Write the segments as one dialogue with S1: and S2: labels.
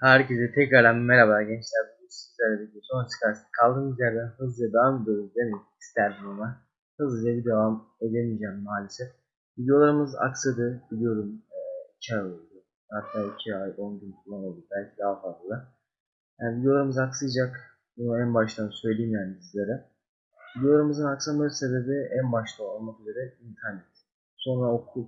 S1: Herkese tekrardan merhaba gençler. Bugün sizlerle birlikte son çıkarsın. Kaldığımız yerden hızlıca devam ediyoruz demek isterdim ama hızlıca bir devam edemeyeceğim maalesef. Videolarımız aksadı biliyorum 2 ay oldu. Hatta 2 ay 10 gün falan oldu. Belki daha fazla. Yani videolarımız aksayacak. Bunu en baştan söyleyeyim yani sizlere. Videolarımızın aksama sebebi en başta olmak üzere internet. Sonra okul,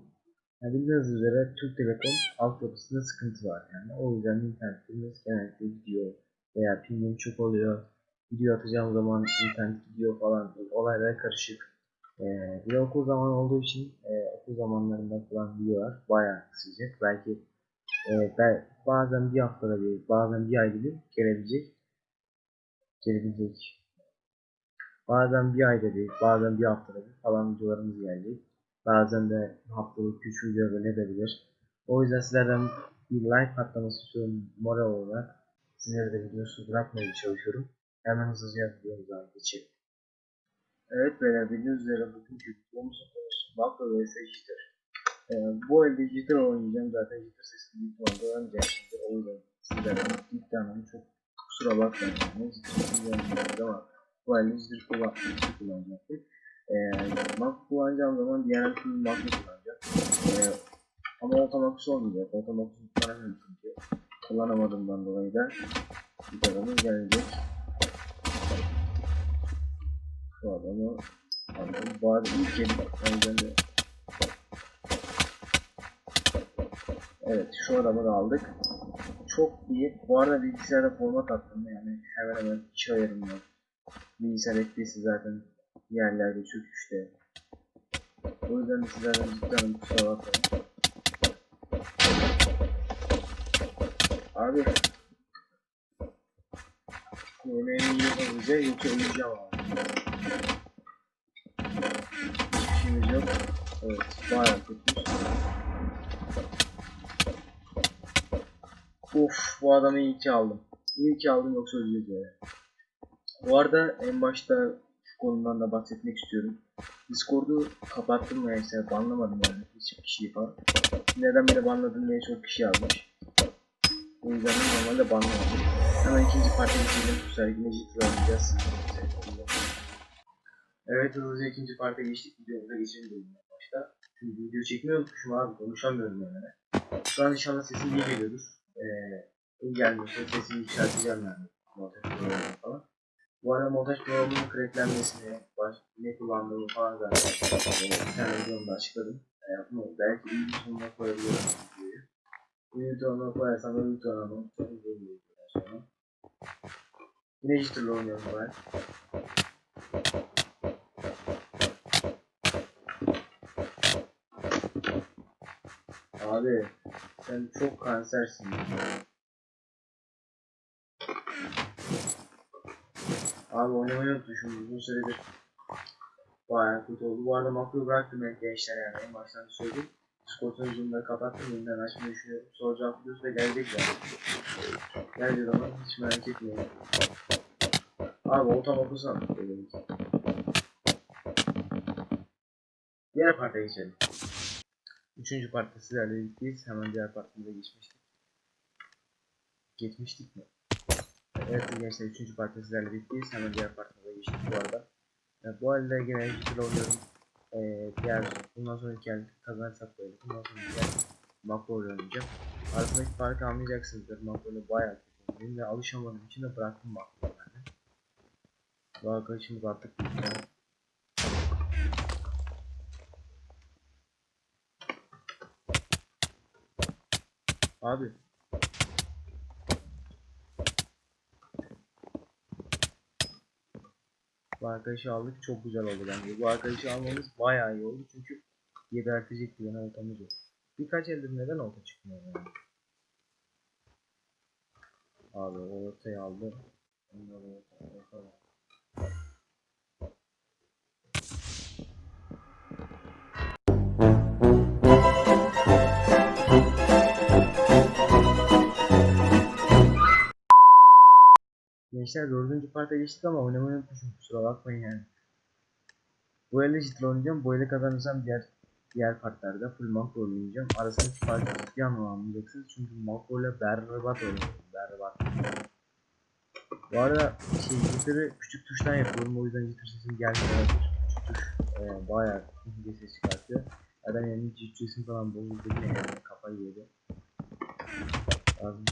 S1: yani bildiğiniz üzere Türk Telekom altyapısında sıkıntı var yani. O yüzden internetimiz genellikle gidiyor veya pingim çok oluyor. Video atacağım zaman internet gidiyor falan olaylar karışık. Ee, bir okul zamanı olduğu için e, okul zamanlarında falan videolar bayağı kısacak. Belki e, ben, bazen bir haftada bir, bazen bir ayda bir gelebilecek. Gelebilecek. Bazen bir ayda bir, bazen bir haftada bir falan videolarımız gelecek. Bazen de haftalık 3 video gelebilir. O yüzden sizlerden bir like patlaması istiyorum moral olarak. Sizlere de videosu bırakmaya çalışıyorum. Hemen hızlıca videomuza geçelim. Evet beyler bildiğiniz üzere bugünkü videomuzun Makro vs Jitter. Ee, bu elde Jitter oynayacağım zaten Jitter sesini büyük ihtimalle öğreneceğim. O yüzden sizlerden ilk tane çok kusura bakmayın. Yani Jitter'ı oynayacağız ama bu elde Jitter kullan Jitter kullanacaktık. Ee, Mac kullanacağım zaman diğer türlü Mac'ı kullanacağım. Ee, ama otomakus olmayacak. Otomakus kullanamıyorum çünkü. Kullanamadığımdan dolayı da bir adamın gelecek. Şu adamı aldım. Bu ilk de Evet şu adamı da aldık. Çok iyi. Bu arada bilgisayarda format attım yani hemen hemen 2 ayarım var. Bilgisayar FPS zaten yerlerde çöküşte. O yüzden de sizlerden cidden kusura bakmayın. Abi Yemeğimi hızlıca yoksa öleceğim abi. Yok. Evet bayağı kötü. Of bu adamı iyi ki aldım. İyi ki aldım yoksa öleceğiz yani. Bu arada en başta şu konudan da bahsetmek istiyorum. Discord'u kapattım neyse banlamadım yani hiçbir kişiyi falan. Neden beni banladın diye çok kişi yazmış. O yüzden de normalde banlamadım. Hemen ikinci parça geçelim. Bu sefer yine oynayacağız. Evet hızlıca ikinci parça geçtik. Videomuza geçelim dedim başta. Çünkü video çekmeyi unutmuşum abi. Konuşamıyorum yani. Şu an inşallah sesim iyi geliyordur. Ee, iyi gelmiyorsa sesimi yükselteceğim yani. Montaj programı falan. Bu arada montaj programının cracklenmesini, baş, ne kullandığımı falan zaten bir tane videomda açıkladım. E, bunu belki iyi bir sonuna koyabilirim videoyu. Bir videoma koyarsam da bir bir videodan sonra. Yine Jitter'la oynuyorum ben. Abi sen çok kansersin. Abi oynamayı unutmuşum uzun süredir. Bayağı kötü oldu. Bu arada makro bıraktım ben gençler yani en baştan söyleyeyim. Discord'un zoom'ları kapattım yeniden açmayı düşünüyorum. Soru cevap videosu da gelecek yani. Gelecek ama hiç merak etmeyin. Abi oltam okusam. Diğer parta geçelim. Üçüncü partta sizlerle birlikteyiz. Hemen diğer partimize geçmiştik. Geçmiştik mi? Evet gençler 3. partta sizlerle birlikteyiz. Hemen diğer partimize geçtik bu arada. Yani bu halde yine güzel oynuyorum. Ee, diğer bundan sonraki el kazanırsak böyle. Bundan sonraki el makro oynayacağım. Arasındaki farkı anlayacaksınızdır. Makro bayağı kötü. Benim de alışamadığım için de bıraktım makro. Bu arkadaşımız artık yani. Abi Bu arkadaşı aldık çok güzel oldu bence. Bu arkadaşı almamız bayağı iyi oldu çünkü gebertecek bir oltamız yok. Birkaç eldir neden olta çıkmıyor yani. Abi ortaya aldı. Onları ortaya Gençler dördüncü parta geçtik ama oynamayı unutmuşum kusura bakmayın yani. Bu elde ciddi oynayacağım. Bu elde kazanırsam diğer diğer partlarda full makro oynayacağım. Arasındaki farkı ciddi anlamda anlayacaksınız. Çünkü makro ile berbat oynuyorum. Berbat. Bu arada şey jitter'ı küçük tuştan yapıyorum. O yüzden jitter sesim gelmiyor. Küçük tuş e, bayağı ince ses çıkartıyor. Zaten yani jitter sesim falan bozuldu yine yani kafayı yedi. Lazım.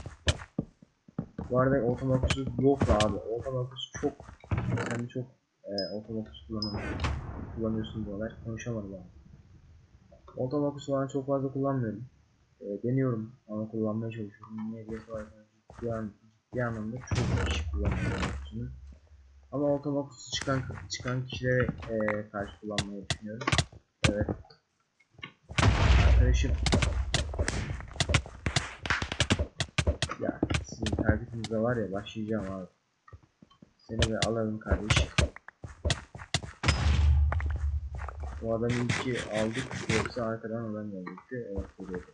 S1: Bu arada otomakusu yok abi. Otomakus çok sen de çok e, otomakus kullanıyorsun. Kullanıyorsun diyorlar. Konuşamadım abi. Otomakus falan çok fazla kullanmıyorum. E, deniyorum ama kullanmaya çalışıyorum. Niye diye sorarsanız ciddi, an, ciddi anlamda çok kişi otomakusunu. Ama otomakusu çıkan çıkan kişilere e, karşı kullanmayı düşünüyorum. Evet. Arkadaşım ya sizin tarifinize var ya başlayacağım abi. Seni bir alalım kardeş. Bu adamı iki aldık yoksa arkadan adam gelecekti. Evet geliyordu.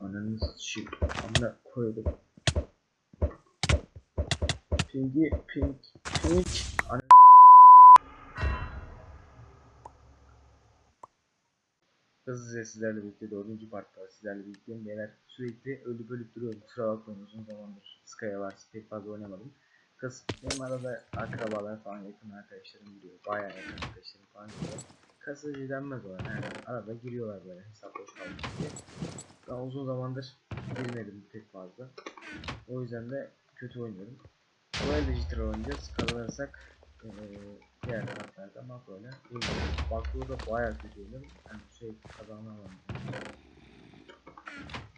S1: Ananı sıçayım. Amına koydum. Pingi pink pink. Ananı Hızlıca sizlerle birlikte dördüncü partta sizlerle birlikteyim. Beyler sürekli ölüp ölüp duruyorum. Kusura bakmayın uzun zamandır Sky'a pek fazla oynamadım. Kız benim arada akrabalar falan yakın arkadaşlarım giriyor. Bayağı yakın arkadaşlarım falan giriyor. Kasıcı denmez o yani. Arada giriyorlar böyle hesap boş kalmış diye. Ben uzun zamandır girmedim pek fazla. O yüzden de kötü oynuyorum. Elde jitter oynayacağız. Kazanırsak eee diğer kartlarda makroyla oynayacağız. Baktığı da bayağı kötü oynuyorum. Yani şey kazanamam.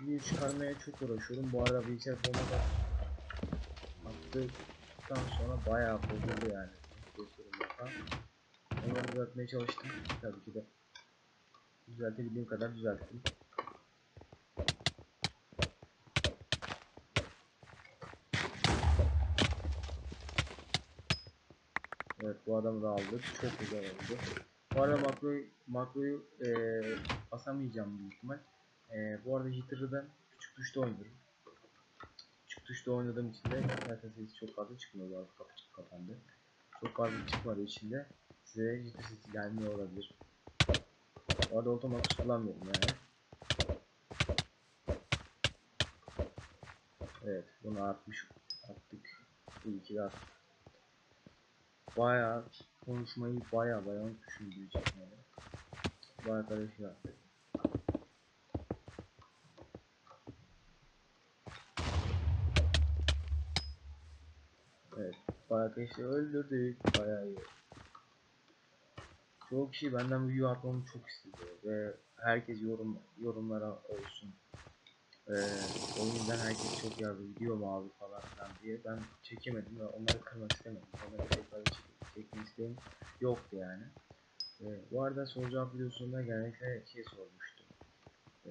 S1: Bir çıkarmaya çok uğraşıyorum. Bu arada bilgisayar formatı attıktan sonra bayağı bozuldu yani. Onları düzeltmeye çalıştım. Tabii ki de düzeltebildiğim kadar düzelttim. Evet bu adamı da aldık. Çok güzel oldu. Bu arada makroyu, makroyu eee basamayacağım büyük ihtimal. Eee bu arada jitter'ı da küçük tuşta oynuyorum. Küçük tuşta oynadığım için de zaten sesi çok fazla çıkmıyor. Bu arada kapı çık kapandı. Çok fazla çıkmadığı için de size jitter sesi gelmiyor olabilir. Bu arada otomatik kullanmıyorum yani. Evet bunu atmış attık. İyi ki de. Bayağı konuşmayı bayağı bayağı unutmuşum diyecektim. Bu arkadaşı yaptı. Evet. Bu arkadaşı öldürdük. Bayağı iyi. Çoğu kişi benden video atmamı çok istedi ve herkes yorum yorumlara olsun. Ee, o yüzden herkes çok yazdı video mu abi falan filan diye ben çekemedim ve onları kırmak istemedim. Onları isteğim yoktu yani. Ee, bu arada soru cevap videosunda genellikle şey sormuştum. Ee,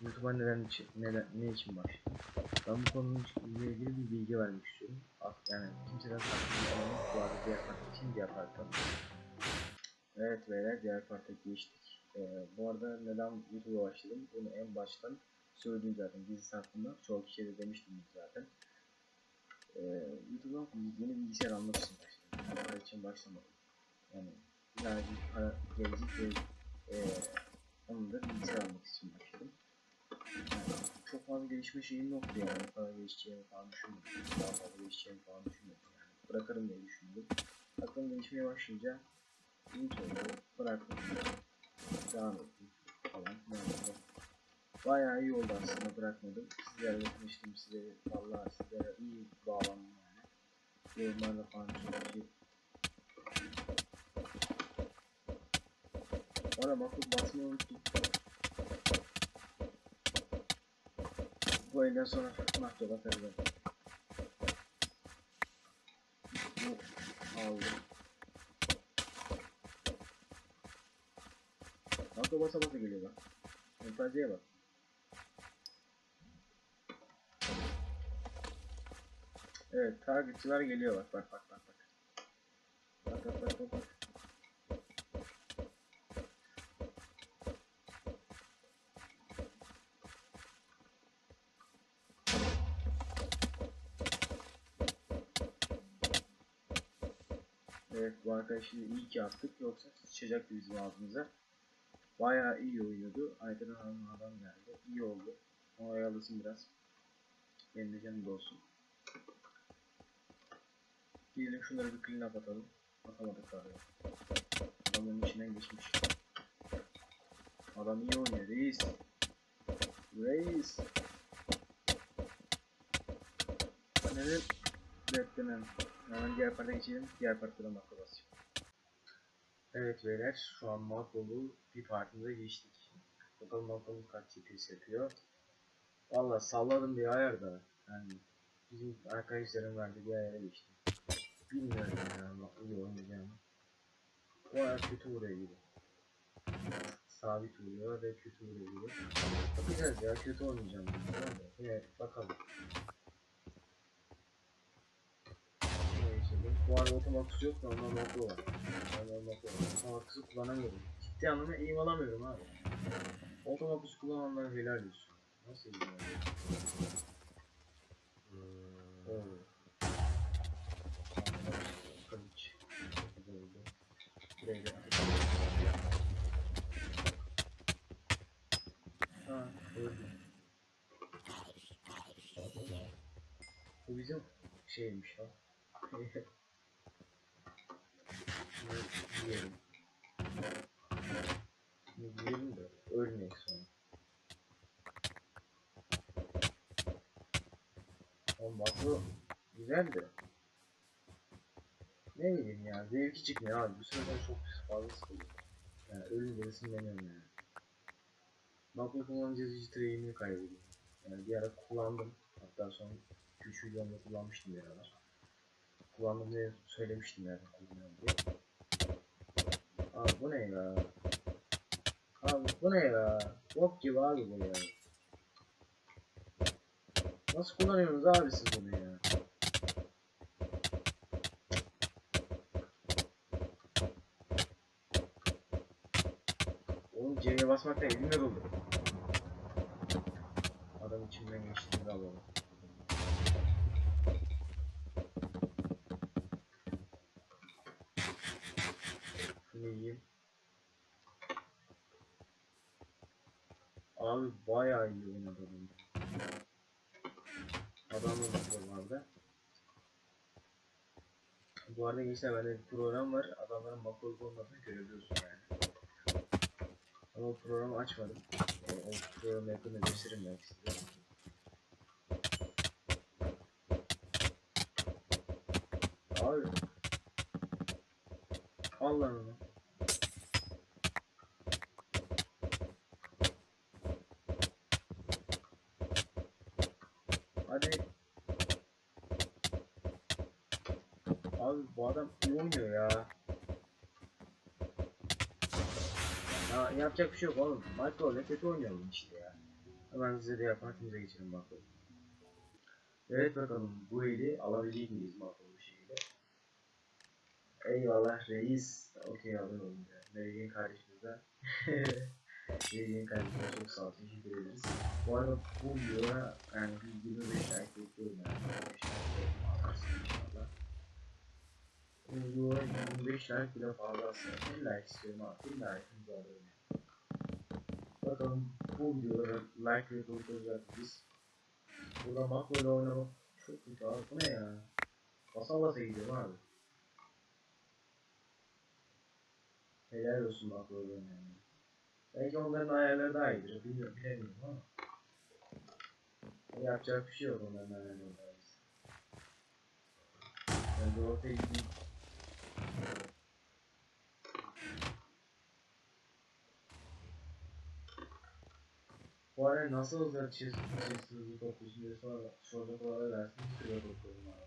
S1: YouTube'a neden için, neden, ne için başladım? Ben bu konuyla ilgili bir bilgi vermek istiyorum. Yani kimseden saklayacağım bu arada diğer part için diğer partta. Evet beyler diğer parta geçtik. Ee, bu arada neden YouTube'a başladım? Bunu en baştan söyledim zaten gizli hakkında. Çoğu kişiye de demiştim zaten. Ee, YouTube'a yeni bilgisayar almak için başladım. Para için başlamadım. Yani birazcık para gelecek ve e, onun da bilgisayar almak için başladım. Yani çok fazla gelişme şeyim yoktu yani. Kadar gelişeceğimi falan düşünmedim. Daha fazla gelişeceğimi falan düşünmedim yani. Bırakırım diye düşündüm. Aklım gelişmeye başlayınca iyi oldu. Bıraktım. Devam ettim falan filan. Bayağı iyi oldu aslında bırakmadım. Sizlerle tanıştım size vallahi sizlere iyi bağlandım yani. Yorumlarda falan çok iyi. Bana bakıp basmayı unuttum. Bu elden sonra mahcup atarım. Bu aldım. Makro basa basa geliyor bak. Fantaziyaya bak. Evet, targetçılar geliyor bak bak bak bak bak. Bak bak bak bak. Evet bu arkadaşı iyi ki yaptık yoksa sıçacaktı bizim ağzımıza. Bayağı iyi oynuyordu. Aydın Hanım adam geldi. İyi oldu. O biraz. Benim de canım olsun. Gidelim şunları bir clean up atalım. Atamadık abi. Adamın içinden geçmiş. Adam iyi oynuyor reis. Reis. Neden beklemem. Hemen diğer parta geçelim. Diğer partadan makro basayım. Evet beyler şu an makrolu bir partimize geçtik. Bakalım makromuz kaç GPS yapıyor. Valla salladım bir ayar da. Yani bizim arkadaşların verdiği bir ayara geçtim. Bilmiyorum ya iyi oynayacağımı. Bu ayar kötü vuruyor gibi. Sabit vuruyor ve kötü vuruyor gibi. Bakacağız ya kötü oynayacağım. Evet bakalım. Şuraya geçelim. Bu arada otomatik yok da ondan nokta var. Ondan nokta var. Otomatik kullanamıyorum. Ciddi anlamda eğim alamıyorum abi. Otomatik kullananlara helal olsun. Nasıl eğim. Buraya da Ha, öldü. Bu bizim şeymiş ha. Yiyelim. Yiyelim de ölmeyek sonra. Bak bu güzel de. Ne bileyim ya zevki çıkmıyor abi bu sırada çok fazla sıkılıyor. Yani ölünce ısınlanıyorum yani. Bak bu kullanıcı dijital eğimini kaybediyorum. Yani bir ara kullandım. Hatta son 3 videomda kullanmıştım bir aralar. Kullandım diye söylemiştim yani. Abi bu ne ya? Abi bu ne ya? Bok gibi abi bu ya. Nasıl kullanıyorsunuz abi siz bunu ya? Oğlum C'ye basmakta elim yoruldu. Adam içimden geçtiğini alalım. Şunu yiyeyim. Abi bayağı iyi oynadı adam. Adam da makrolarda. Bu arada gençler bende bir program var. Adamların makro olmadığını görebiliyorsun yani. Ama o programı açmadım. O, o programı yakında gösteririm belki size. Abi. Al Abi bu adam oynuyor ya. Ya yapacak bir şey yok oğlum. Michael ile kötü oynayalım işte ya. Hemen size de yapartımıza geçelim bakalım. Evet bakalım bu eli alabilecek miyiz Michael bu şekilde. Eyvallah reis. Okey alıyorum ya. Merigen kardeşimizden. Merigen kardeşimize çok sağ ol. Teşekkür ederiz. Bu arada bu videoya yani bir 25 like bekliyorum yani. 25 like atarsın 25 like bile fazla aslında. Bir like istiyorum abi. Bir like'ımızı alıyorum. Bakalım bu videolara like ve dolduracak biz. Burada makro ile oynamak çok kötü abi. Bu ne ya? Basa basa gidiyorum abi. Helal olsun makro ile oynayan. Belki onların ayarları daha iyidir. Bilmiyorum, bilemiyorum ama. Yapacak bir şey yok onların ayarları. Ben de ortaya gideyim. Bu arada nasıl olacak çiz, çiz hızlı topluyorsun diye sonra soracak olanlar dersin Twitter'da topluyorum abi.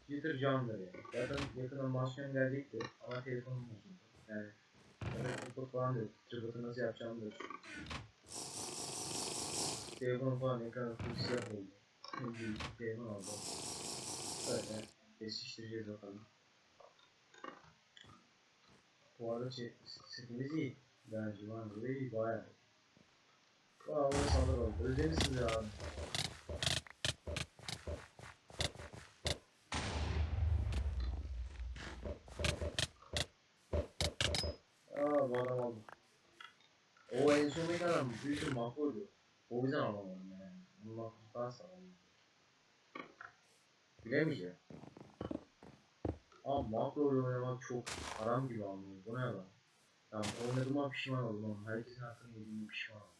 S1: Twitter candır ya. Zaten yakın animasyon gelecekti ama telefonum bozuldu. Yani zaten TikTok falan da yok. Twitter'da nasıl yapacağımı da Telefon falan ekranı full siyah oldu. Şimdi telefon aldım. Böyle eşleştireceğiz bakalım. Bu arada şey, setimiz iyi. Yani civan iyi bayağı. Aa sandık oldu. Özlemişsiniz abi. bu adam aldı. O en sondaki adam büyük bir mahvoldu. O yüzden alamadım yani. Bunu mahvoldan sağladım. Bilemeyeceğim. Ama makro oynamak çok haram gibi anlıyorum. Bu ne lan? Tamam oynadığıma pişman oldum herkesin hakkını yediğime pişman oldum.